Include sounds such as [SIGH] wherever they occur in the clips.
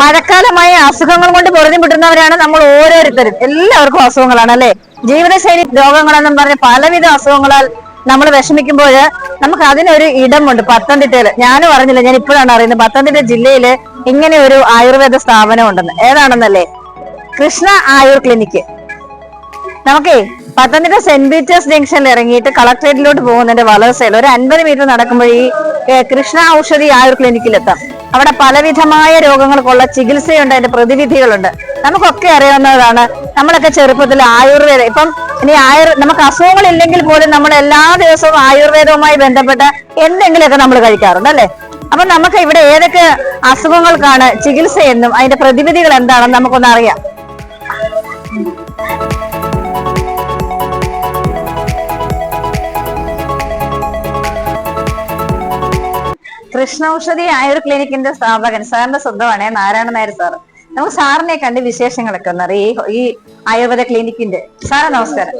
മഴക്കാലമായ അസുഖങ്ങൾ കൊണ്ട് പൊറുതിമുട്ടുന്നവരാണ് നമ്മൾ ഓരോരുത്തരും. എല്ലാവർക്കും അസുഖങ്ങളാണ് അല്ലെ? ജീവിതശൈലി രോഗങ്ങളെന്നും പറഞ്ഞ് പലവിധ അസുഖങ്ങളാൽ നമ്മൾ വിഷമിക്കുമ്പോൾ നമുക്ക് അതിനൊരു ഇടമുണ്ട്. പത്തനംതിട്ടയിൽ. ഞാൻ പറഞ്ഞില്ല ഞാൻ ഇപ്പോഴാണ് അറിയുന്നത് പത്തനംതിട്ട ജില്ലയിൽ ഇങ്ങനെ ഒരു ആയുർവേദ സ്ഥാപനം ഉണ്ടെന്ന് ഏതാണെന്നല്ലേ? കൃഷ്ണ ആയുർ ക്ലിനിക്ക് നമുക്കേ പത്തനംതിട്ട സെന്റ് പീറ്റേഴ്സ് ജംഗ്ഷനിൽ ഇറങ്ങിയിട്ട് കളക്ട്രേറ്റിലോട്ട് പോകുന്നതിന്റെ വളർച്ചയിൽ ഒരു അൻപത് മീറ്റർ നടക്കുമ്പോൾ ഈ കൃഷ്ണ ഔഷധി ആയുർ ക്ലിനിക്കിലെത്താം. അവിടെ പലവിധമായ രോഗങ്ങൾക്കുള്ള ചികിത്സയുണ്ട് അതിന്റെ പ്രതിവിധികളുണ്ട്. നമുക്കൊക്കെ അറിയാവുന്നതാണ് നമ്മളൊക്കെ ചെറുപ്പത്തിൽ ആയുർവേദം ഇപ്പം ഇനി ആയുർ നമുക്ക് അസുഖങ്ങളില്ലെങ്കിൽ പോലും നമ്മൾ എല്ലാ ദിവസവും ആയുർവേദവുമായി ബന്ധപ്പെട്ട എന്തെങ്കിലുമൊക്കെ നമ്മൾ കഴിക്കാറുണ്ട് അല്ലേ? അപ്പൊ നമുക്ക് ഇവിടെ ഏതൊക്കെ അസുഖങ്ങൾക്കാണ് ചികിത്സയെന്നും അതിന്റെ പ്രതിവിധികൾ എന്താണെന്ന് നമുക്കൊന്ന് അറിയാം. കൃഷ്ണ ഔഷധി ആയുർ ക്ലിനിക്കിന്റെ സ്ഥാപകൻ സാറിന്റെ സ്വന്തമാണ് നാരായണ നായർ സാർ. നമുക്ക് സാറിനെ കണ്ട് വിശേഷങ്ങളൊക്കെ ഒന്ന് അറിയാം. ഈ ആയുർവേദ ക്ലിനിക്കിന്റെ സാറേ നമസ്കാരം.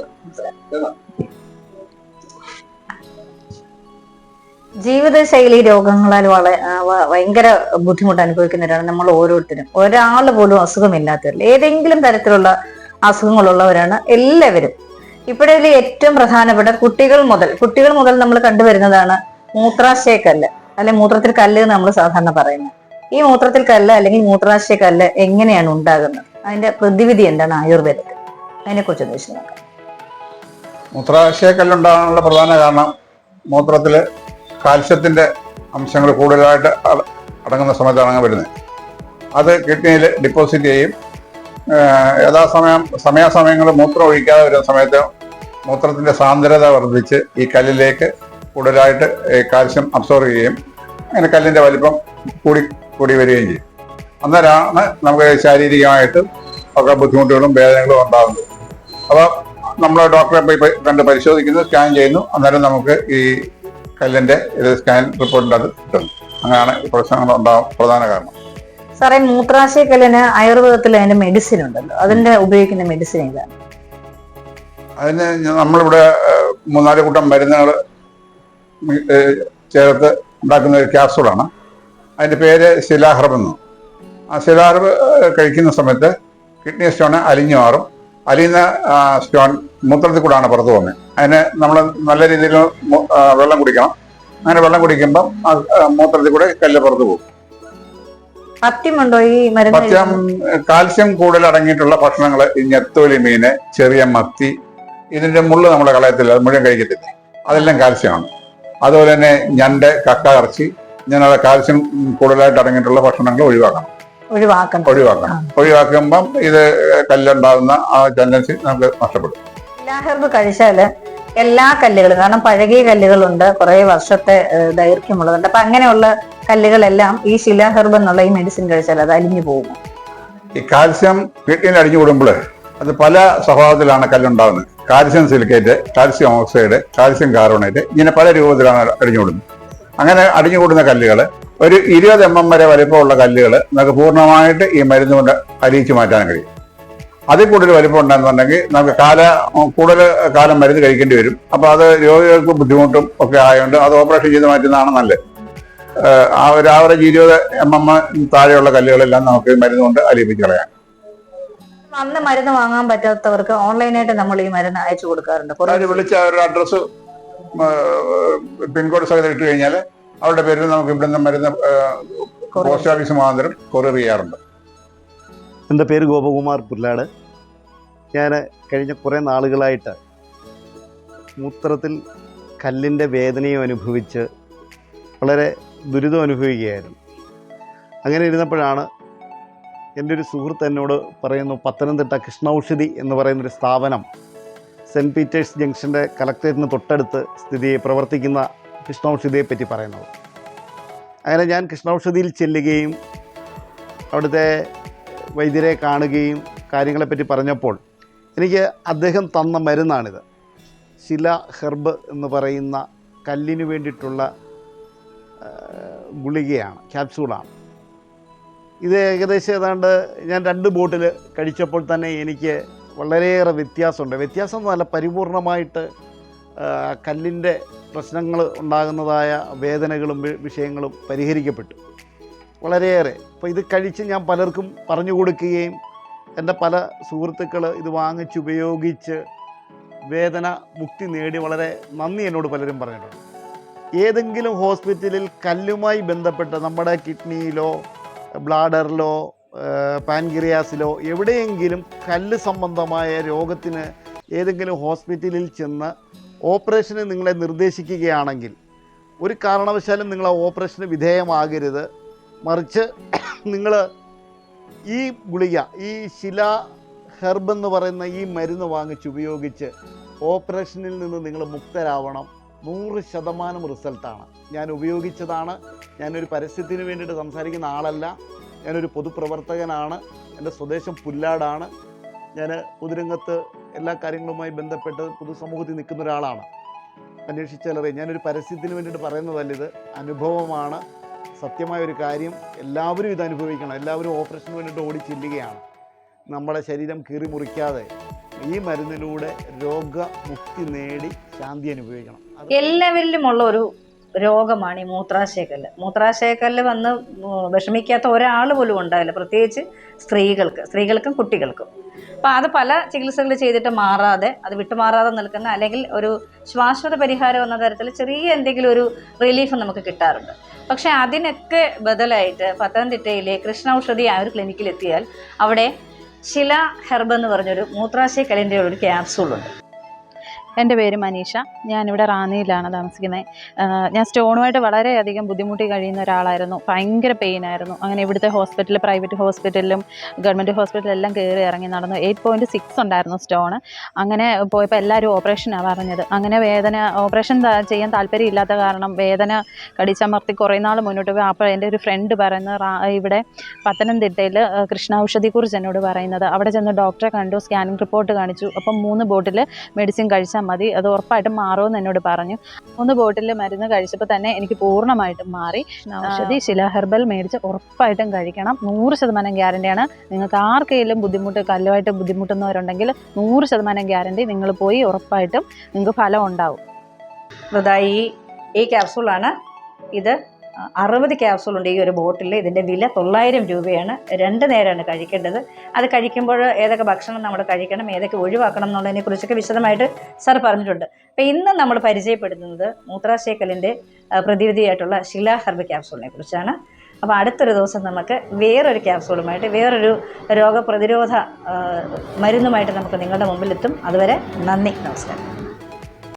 ജീവിതശൈലി രോഗങ്ങളാൽ വളരെ ഭയങ്കര ബുദ്ധിമുട്ട് അനുഭവിക്കുന്നവരാണ് നമ്മൾ ഓരോരുത്തരും. ഒരാൾ പോലും അസുഖമില്ലാത്തവരിൽ ഏതെങ്കിലും തരത്തിലുള്ള അസുഖങ്ങളുള്ളവരാണ് എല്ലാവരും. ഇപ്പോഴതിൽ ഏറ്റവും പ്രധാനപ്പെട്ട കുട്ടികൾ മുതൽ കുട്ടികൾ മുതൽ നമ്മൾ കണ്ടുവരുന്നതാണ് മൂത്രാശയക്കല്ല്. അല്ലെ മൂത്രത്തിൽ കല്ല് എന്ന് നമ്മൾ സാധാരണ പറയുന്നത്. ഈ മൂത്രത്തിൽ കല്ല് അല്ലെങ്കിൽ മൂത്രാശയ കല്ല് എങ്ങനെയാണ് ഉണ്ടാകുന്നത്? അതിന്റെ പ്രതിവിധി എന്താണ് ആയുർവേദത്തിൽ? അതിനെക്കുറിച്ച് നോക്കാം മൂത്രാശയ കല്ലുണ്ടാകാനുള്ള പ്രധാന കാരണം മൂത്രത്തിൽ കാൽസ്യത്തിന്റെ അംശങ്ങൾ കൂടുതലായിട്ട് അടങ്ങുന്ന സമയത്താണ് വരുന്നത്. അത് കിഡ്നിയിൽ ഡിപ്പോസിറ്റ് ചെയ്യും. യഥാസമയം സമയാസമയങ്ങളിൽ മൂത്രം ഒഴിക്കാതെ വരുന്ന സമയത്ത് മൂത്രത്തിന്റെ സാന്ദ്രത വർദ്ധിച്ച് ഈ കല്ലിലേക്ക് കൂടുതലായിട്ട് കാൽസ്യം അബ്സോർവ് ചെയ്യുകയും അങ്ങനെ കല്ലിന്റെ വലിപ്പം കൂടി കൂടി വരികയും ചെയ്യും. അന്നേരമാണ് നമുക്ക് ശാരീരികമായിട്ട് ഒക്കെ ബുദ്ധിമുട്ടുകളും വേദനകളും ഉണ്ടാകുന്നത്. അപ്പോൾ നമ്മൾ ഡോക്ടറെ പോയി കണ്ട് പരിശോധിക്കുന്നു സ്കാൻ ചെയ്യുന്നു. അന്നേരം നമുക്ക് ഈ കല്ലിന്റെ ഇത് സ്കാൻ റിപ്പോർട്ടിന്റെ അത് കിട്ടുന്നു അങ്ങനെയാണ് ഈ പ്രശ്നങ്ങൾ ഉണ്ടാകാൻ പ്രധാന കാരണം. സാറേ മൂത്രാശയ കല്ലിന് ആയുർവേദത്തിൽ അതിന്റെ മെഡിസിൻ ഉണ്ടല്ലോ. അതിന്റെ ഉപയോഗിക്കുന്ന മെഡിസിൻ ഏതാണ്? അതിന് നമ്മളിവിടെ മൂന്നാൽ കൂട്ടം മരുന്നുകൾ ചേർത്ത് ഉണ്ടാക്കുന്ന ഒരു ക്യാപ്സൂളാണ് അതിന്റെ പേര് ശിലാഹർബെന്ന് ആ ശിലാഹർബ് കഴിക്കുന്ന സമയത്ത് കിഡ്നി സ്റ്റോൺ അലിഞ്ഞു മാറും. അലിയുന്ന സ്റ്റോൺ മൂത്രത്തിൽ കൂടാണ് പുറത്തു പോകുന്നത്. അതിന് നമ്മൾ നല്ല രീതിയിൽ വെള്ളം കുടിക്കണം. അങ്ങനെ വെള്ളം കുടിക്കുമ്പം മൂത്രത്തിൽ കൂടെ കല്ല് പുറത്തു പോകും. പത്യമുണ്ടോ ഈ മരുന്ന്? പത്യം കാൽസ്യം കൂടുതൽ അടങ്ങിയിട്ടുള്ള ഭക്ഷണങ്ങൾ ഈ ഞെത്തോലി മീന് ചെറിയ മത്തി ഇതിന്റെ മുള്ള് നമ്മൾ കളയത്തില്ല അത് മുഴുവൻ കഴിക്കത്തില്ല? അതെല്ലാം കാൽസ്യമാണ്. അതുപോലെ തന്നെ ഞണ്ട് കക്ക ഇറച്ചി ഇങ്ങനെയുള്ള കാൽസ്യം കൂടുതലായിട്ട് അടങ്ങിയിട്ടുള്ള ഭക്ഷണങ്ങൾ ഒഴിവാക്കണം. ഒഴിവാക്കണം. ഒഴിവാക്കണം. ഒഴിവാക്കുമ്പം ഇത് കല്ലുണ്ടാകുന്ന ആ ടെൻഡൻസി നമുക്ക് നഷ്ടപ്പെടും. ഹെർബ് കഴിച്ചാൽ എല്ലാ കല്ലുകളും കാരണം പഴകിയ കല്ലുകളുണ്ട് കുറെ വർഷത്തെ ദൈർഘ്യമുള്ളതുണ്ട്. അപ്പൊ അങ്ങനെയുള്ള കല്ലുകളെല്ലാം ഈ ശിലാഹെർബ് എന്നുള്ള ഈ മെഡിസിൻ കഴിച്ചാൽ അത് അലിഞ്ഞു പോകും. ഈ കാൽസ്യം കിഡ്നിയിൽ അടിഞ്ഞു കൂടുമ്പോൾ അത് പല സ്വഭാവത്തിലാണ് കല്ലുണ്ടാകുന്നത്. Calcium silicate calcium oxide calcium carbonate ഇങ്ങനെ പല രൂപത്തിലാണ് അടിഞ്ഞുകൂടുന്നത്. അങ്ങനെ അടിഞ്ഞുകൂടുന്ന കല്ലുകൾ ഒരു ഇരുപത് എം എം വരെ വലിപ്പമുള്ള കല്ലുകൾ നമുക്ക് പൂർണമായിട്ട് ഈ മരുന്ന് കൊണ്ട് അലിയിച്ചു മാറ്റാൻ കഴിയും. അതിൽ കൂടുതൽ വലിപ്പം ഉണ്ടെന്നുണ്ടെങ്കിൽ നമുക്ക് കാല കൂടുതൽ കാലം മരുന്ന് കഴിക്കേണ്ടി വരും. അപ്പോൾ അത് രോഗികൾക്ക് ബുദ്ധിമുട്ടും ഒക്കെ ആയതുകൊണ്ട് അത് ഓപ്പറേഷൻ ചെയ്ത് മാറ്റുന്നതാണ് നല്ലത്. ആ ഒരു ആവറേജ് ഇരുപത് എം എം താഴെയുള്ള കല്ലുകളെല്ലാം നമുക്ക് മരുന്ന് കൊണ്ട് അലിയിപ്പിച്ച് കളയാം. അന്ന് മരുന്ന് വാങ്ങാൻ പറ്റാത്തവർക്ക് ഓൺലൈനായിട്ട് നമ്മൾ ഈ മരുന്ന് അയച്ചു കൊടുക്കാറുണ്ട്. അവർ വിളിച്ച ഒരു അഡ്രസ്സ് പിൻകോഡ് സഹിതം ഇട്ട് കഴിഞ്ഞാൽ അവരുടെ പേരിൽ നമുക്ക് ഇവിടുന്ന് മരുന്ന് പോസ്റ്റ് ഓഫീസ് മുഖാന്തരം കൊറിയർ ചെയ്യാറുണ്ട്. എന്റെ പേര് ഗോപകുമാർ പുല്ലാട്. ഞാൻ കഴിഞ്ഞ കുറേ നാളുകളായിട്ട് മൂത്രത്തിൽ കല്ലിന്റെ വേദനയും അനുഭവിച്ച് വളരെ ദുരിതം അനുഭവിക്കുകയായിരുന്നു. അങ്ങനെ ഇരുന്നപ്പോഴാണ് എന്റെ ഒരു സുഹൃത്ത് എന്നോട് പറയുന്നു പത്തനംതിട്ട കൃഷ്ണൌഷധി എന്ന് പറയുന്നൊരു സ്ഥാപനം സെന്റ് പീറ്റേഴ്സ് ജംഗ്ഷന്റെ കലക്ടറേറ്റിന് തൊട്ടടുത്ത് സ്ഥിതി പ്രവർത്തിക്കുന്ന കൃഷ്ണൌഷധിയെ പറ്റി പറയുന്നത് അങ്ങനെ ഞാൻ കൃഷ്ണൌഷധിയിൽ ചെല്ലുകയും അവിടുത്തെ വൈദ്യരെ കാണുകയും കാര്യങ്ങളെപ്പറ്റി പറഞ്ഞപ്പോൾ എനിക്ക് അദ്ദേഹം തന്ന മരുന്നാണിത്. ശില ഹെർബ് എന്ന് പറയുന്ന കല്ലിന് വേണ്ടിയിട്ടുള്ള ഗുളികയാണ് ക്യാപ്സൂളാണ് ഇത് ഏകദേശം ഏതാണ്ട് ഞാൻ രണ്ട് ബോട്ടിൽ കഴിച്ചപ്പോൾ തന്നെ എനിക്ക് വളരെയേറെ വ്യത്യാസമുണ്ട്. വ്യത്യാസം എന്നല്ല പരിപൂർണമായിട്ട് കല്ലിന്റെ പ്രശ്നങ്ങൾ ഉണ്ടാകുന്നതായ വേദനകളും വിഷയങ്ങളും പരിഹരിക്കപ്പെട്ടു. വളരെയേറെ. അപ്പോൾ ഇത് കഴിച്ച് ഞാൻ പലർക്കും പറഞ്ഞു കൊടുക്കുകയും എന്റെ പല സുഹൃത്തുക്കൾ ഇത് വാങ്ങിച്ച് ഉപയോഗിച്ച് വേദന മുക്തി നേടി വളരെ നന്ദി എന്നോട് പലരും പറഞ്ഞിട്ടുണ്ട്. ഏതെങ്കിലും ഹോസ്പിറ്റലിൽ കല്ലുമായി ബന്ധപ്പെട്ട് നമ്മുടെ കിഡ്നിയിലോ ബ്ലാഡറിലോ പാൻക്രിയാസിലോ എവിടെയെങ്കിലും കല്ല് സംബന്ധമായ രോഗത്തിന് ഏതെങ്കിലും ഹോസ്പിറ്റലിൽ ചെന്ന് ഓപ്പറേഷന് നിങ്ങളെ നിർദ്ദേശിക്കുകയാണെങ്കിൽ ഒരു കാരണവശാലും നിങ്ങൾ ഓപ്പറേഷന് വിധേയമാകരുത്. മറിച്ച് [COUGHS] നിങ്ങൾ ഈ ഗുളിക ഈ ശില ഹെർബ് എന്ന് പറയുന്ന ഈ മരുന്ന് വാങ്ങിച്ച് ഉപയോഗിച്ച് ഓപ്പറേഷനിൽ നിന്ന് നിങ്ങൾ മുക്തരാവണം. നൂറ് ശതമാനം റിസൾട്ടാണ്. ഞാൻ ഉപയോഗിച്ചതാണ്. ഞാനൊരു പരസ്യത്തിന് വേണ്ടിയിട്ട് സംസാരിക്കുന്ന ആളല്ല. ഞാനൊരു പൊതുപ്രവർത്തകനാണ്. എന്റെ സ്വദേശം പുല്ലാടാണ്. ഞാൻ പൊതുരംഗത്ത് എല്ലാ കാര്യങ്ങളുമായി ബന്ധപ്പെട്ട് പൊതുസമൂഹത്തിൽ നിൽക്കുന്ന ഒരാളാണ്. അന്വേഷിച്ചാലറിയാം. ഞാനൊരു പരസ്യത്തിന് വേണ്ടിയിട്ട് പറയുന്നതല്ല ഇത്. അനുഭവമാണ്. സത്യമായ ഒരു കാര്യം എല്ലാവരും ഇത് അനുഭവിക്കണം. എല്ലാവരും ഓപ്പറേഷന് വേണ്ടിയിട്ട് ഓടി ചെല്ലുകയാണ്. നമ്മുടെ ശരീരം കീറി മുറിക്കാതെ ഈ മരുന്നിലൂടെ രോഗമുക്തി നേടി ശാന്തി അനുഭവിക്കണം. അത് എല്ലാവരിലും ഉള്ള ഒരു രോഗമാണ് ഈ മൂത്രാശയക്കല്ല്. മൂത്രാശയക്കല്ല് വന്ന് വിഷമിക്കാത്ത ഒരാൾ പോലും ഉണ്ടാവില്ല. പ്രത്യേകിച്ച് സ്ത്രീകൾക്ക് സ്ത്രീകൾക്കും കുട്ടികൾക്കും. അപ്പോൾ അത് പല ചികിത്സകൾ ചെയ്തിട്ട് മാറാതെ അത് വിട്ടുമാറാതെ നിൽക്കുന്ന അല്ലെങ്കിൽ ഒരു ശ്വാശ്വത പരിഹാരം എന്ന തരത്തിൽ ചെറിയ എന്തെങ്കിലും ഒരു റിലീഫ് നമുക്ക് കിട്ടാറുണ്ട്. പക്ഷേ അതിനൊക്കെ ബദലായിട്ട് പത്തനംതിട്ടയിലെ കൃഷ്ണ ഔഷധി ആ ഒരു ക്ലിനിക്കിലെത്തിയാൽ അവിടെ ശില ഹെർബ് എന്ന് പറഞ്ഞൊരു മൂത്രാശയക്കല്ലിന്റെ ഒരു ക്യാപ്സൂളുണ്ട് എന്റെ പേര് മനീഷ. ഞാനിവിടെ റാന്നിയിലാണ് താമസിക്കുന്നത്. ഞാൻ സ്റ്റോണുമായിട്ട് വളരെയധികം ബുദ്ധിമുട്ടി കഴിയുന്ന ഒരാളായിരുന്നു. ഭയങ്കര പെയിൻ ആയിരുന്നു. അങ്ങനെ ഇവിടുത്തെ ഹോസ്പിറ്റലിൽ പ്രൈവറ്റ് ഹോസ്പിറ്റലിലും ഗവൺമെന്റ് ഹോസ്പിറ്റലിലും എല്ലാം കയറി ഇറങ്ങി നടന്നു. എയ്റ്റ് പോയിന്റ് സിക്സ് ഉണ്ടായിരുന്നു സ്റ്റോണ് അങ്ങനെ പോയപ്പോൾ എല്ലാവരും ഓപ്പറേഷനാണ് പറഞ്ഞത്. അങ്ങനെ വേദന ഓപ്പറേഷൻ ചെയ്യാൻ താല്പര്യമില്ലാത്ത കാരണം വേദന കടിച്ചമർത്തി കുറേ നാൾ മുന്നോട്ട് പോയി. അപ്പോൾ എന്റെ ഒരു ഫ്രണ്ട് പറയുന്നത് ഇവിടെ പത്തനംതിട്ടയിൽ കൃഷ്ണ എന്നോട് പറയുന്നത്. അവിടെ ചെന്ന് ഡോക്ടറെ കണ്ടു സ്കാനിങ് റിപ്പോർട്ട് കാണിച്ചു. അപ്പം മൂന്ന് ബോട്ടിൽ മെഡിസിൻ കഴിച്ചാൽ മതി. അത് ഉറപ്പായിട്ടും മാറുമെന്ന് എന്നോട് പറഞ്ഞു. മൂന്ന് ബോട്ടിൽ മരുന്ന് കഴിച്ചപ്പോൾ തന്നെ എനിക്ക് പൂർണമായിട്ടും മാറി. ഔഷധി ശില ഹെർബൽ മേടിച്ച് ഉറപ്പായിട്ടും കഴിക്കണം. നൂറ് ശതമാനം ഗ്യാരണ്ടിയാണ് നിങ്ങൾക്ക് ആർക്കെങ്കിലും ബുദ്ധിമുട്ട് കല്ലുമായിട്ട് ബുദ്ധിമുട്ടുന്നവരുണ്ടെങ്കിൽ നൂറ് ശതമാനം ഗ്യാരണ്ടി നിങ്ങൾ പോയി ഉറപ്പായിട്ടും നിങ്ങൾക്ക് ഫലം ഉണ്ടാവും. ഈ ക്യാപ്സൂളാണ് ഇത് അറുപത് ക്യാപ്സൂൾ ഉണ്ട് ഈ ഒരു ബോട്ടിൽ ഇതിന്റെ വില തൊള്ളായിരം രൂപയാണ്. രണ്ട് നേരമാണ് കഴിക്കേണ്ടത്. അത് കഴിക്കുമ്പോൾ ഏതൊക്കെ ഭക്ഷണം നമ്മൾ കഴിക്കണം ഏതൊക്കെ ഒഴിവാക്കണം എന്നുള്ളതിനെ കുറിച്ചൊക്കെ വിശദമായിട്ട് സാർ പറഞ്ഞിട്ടുണ്ട്. അപ്പോൾ ഇന്ന് നമ്മൾ പരിചയപ്പെടുത്തുന്നത് മൂത്രാശയക്കലിന്റെ പ്രതിവിധിയായിട്ടുള്ള ശിലാ ഹെർബ് ക്യാപ്സൂളിനെ കുറിച്ചാണ്. അപ്പോൾ അടുത്തൊരു ദിവസം നമുക്ക് വേറൊരു ക്യാപ്സൂളുമായിട്ട് വേറൊരു രോഗപ്രതിരോധ മരുന്നുമായിട്ട് നമുക്ക് നിങ്ങളുടെ മുമ്പിലെത്തും. അതുവരെ നന്ദി നമസ്കാരം.